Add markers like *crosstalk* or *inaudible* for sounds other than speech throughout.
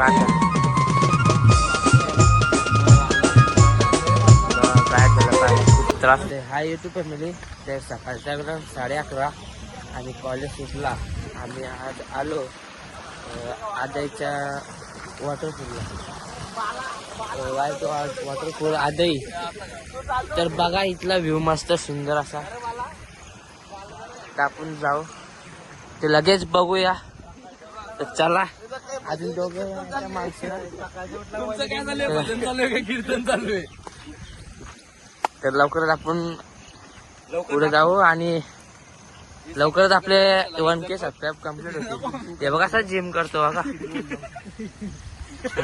काय खूप त्रास हा युट्यूब फॅमिली ते सकाळच्या वेळेला साडे अकरा आणि कॉलेज सुटला. आम्ही आज आलो आदाईच्या वॉटरफूलला वाईट वॉटरफूल आदई. तर बघा इथला व्ह्यू मस्त सुंदर असा. आपण जाऊ. ते लगेच बघूया. तर चला. अजून दोघं माणसं कीर्तन चालू आहे? तर लवकरच आपण पुढे जाऊ. आणि लवकरच आपले वन के सबस्क्राईब कंप्लीट होते ते बघा असं जिम करतो बघा.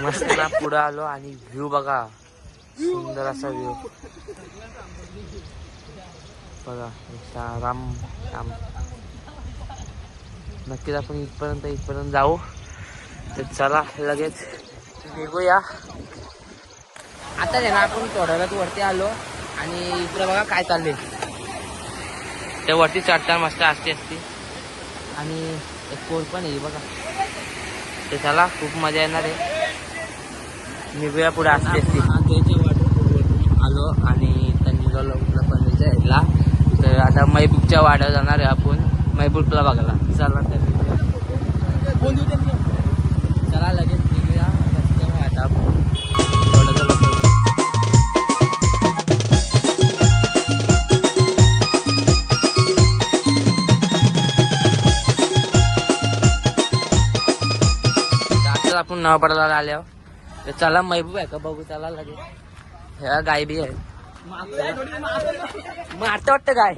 मस्त पुढे आलो आणि व्ह्यू बघा. सुंदर असा व्ह्यू बघा राम राम. नक्कीच आपण इथपर्यंत इथपर्यंत जाऊ. तर चला लगेच निघूया. आता ना आपण थोड्या वेळात वरती आलो आणि इकडे बघा काय चालले त्या वरती चढताना मस्त असते असते. आणि एक कोर पण आहे बघा. ते चला खूप मजा येणार आहे. निघूया पुढे असते. असते आलो आणि त्यांनी ह्याला तर आता महबूबच्या वाड्यावर जाणार आहे आपण. महबूबला बघायला. चला तर. पुन्हा पडला नवापडाला आल्यावर चला महबूब आहे का? बघू चला लगेच. ह्या गाय बी आहे. मारतं वाटतं गाय.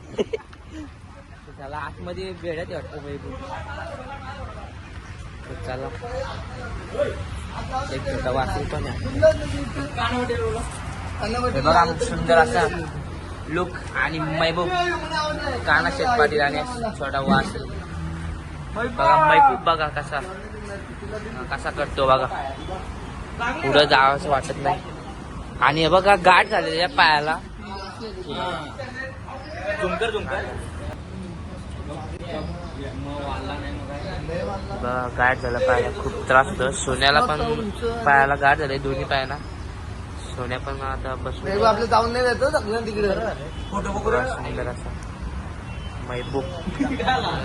चला आतमध्ये बेड्यात वाटतं महबूब. चला. एक छोटा वाचू पण आहे. बघा सुंदर असा लुक आणि महबूब. काना शेत पाटील आणि छोटा वासरू. बघा महबूब बघा कसा. कसा करतो बघा. पुढं जावंसं वाटत नाही. आणि हे बघा गाठ झालेली आहे पायाला. झुंकर झुंकर बघा गाठ झाला पायाला. खूप त्रास होतो. सोन्याला पण पायाला गाठ झाली दोन्ही पायाला. सोन्या पण आता बसून आपलं जाऊन नाही तिकडे. सुंदर असा महबूब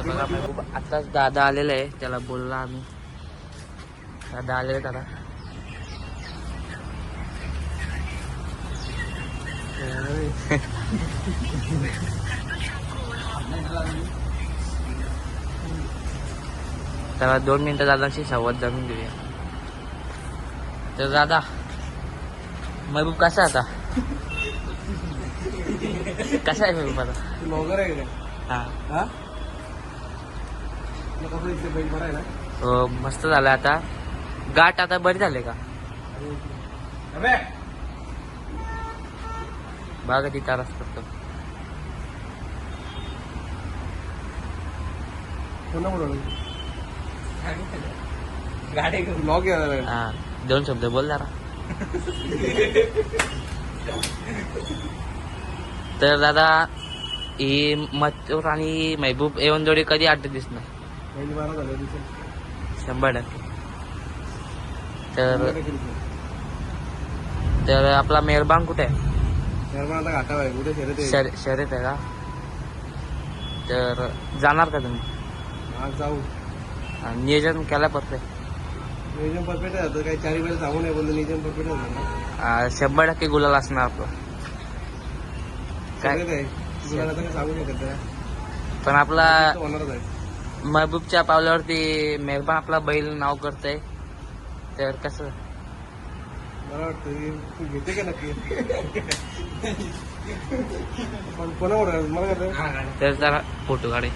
बघा महबूब आताच दादा आलेला आहे त्याला बोलला आम्ही दादा आलेले दादा त्याला दोन मिनिटं दादांशी संवाद जाणून घेऊया तर दादा महबूब कसा आहे आता कसा आहे महबूब आता वगैरे आहे हा. हा? मस्त झालं आता. गाठ आता बरी झाले का? बघा ती तारास करतो हा दोन शब्द बोल जरा. *laughs* तर दादा ही मथुर आणि महबूब येऊन जोडी कधी अड्डे दिसणार? शंभर टक्के. तर तर आपला मेहरबान कुठे आहे? शर्यत आहे? शर शर्यत आहे का? तर जाणार का तुम्ही? जाऊ. नियोजन केलं पडतंय नियोजन परफेक्ट आहे. काही चारी वेळेला सांगू नाही बोलतो नियोजन परफेक्ट आहे. शंभर टक्के गुलाल असणार आपलं. काय? सांगू शकत. पण आपला महबूबच्या पावल्यावरती मेहरबान आपला बैल नाव करतय. तर कसं? मला वाटतं तू घेते का नक्की? *laughs* पण कोणावर? मला तर जरा फोटो काढे.